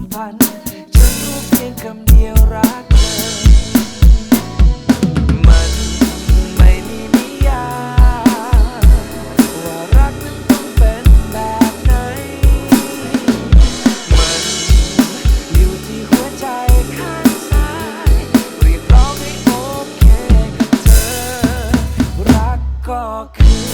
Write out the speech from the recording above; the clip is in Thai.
มพันฉันรู้เพียงคำเดียวรักเธอ มันไม่มีนิยามว่ารักนั้นต้องเป็นแบบไหน มันอยู่ที่หัวใจข้างซ้ายเรียกร้องให้โอเคกับเธอ รักก็คือ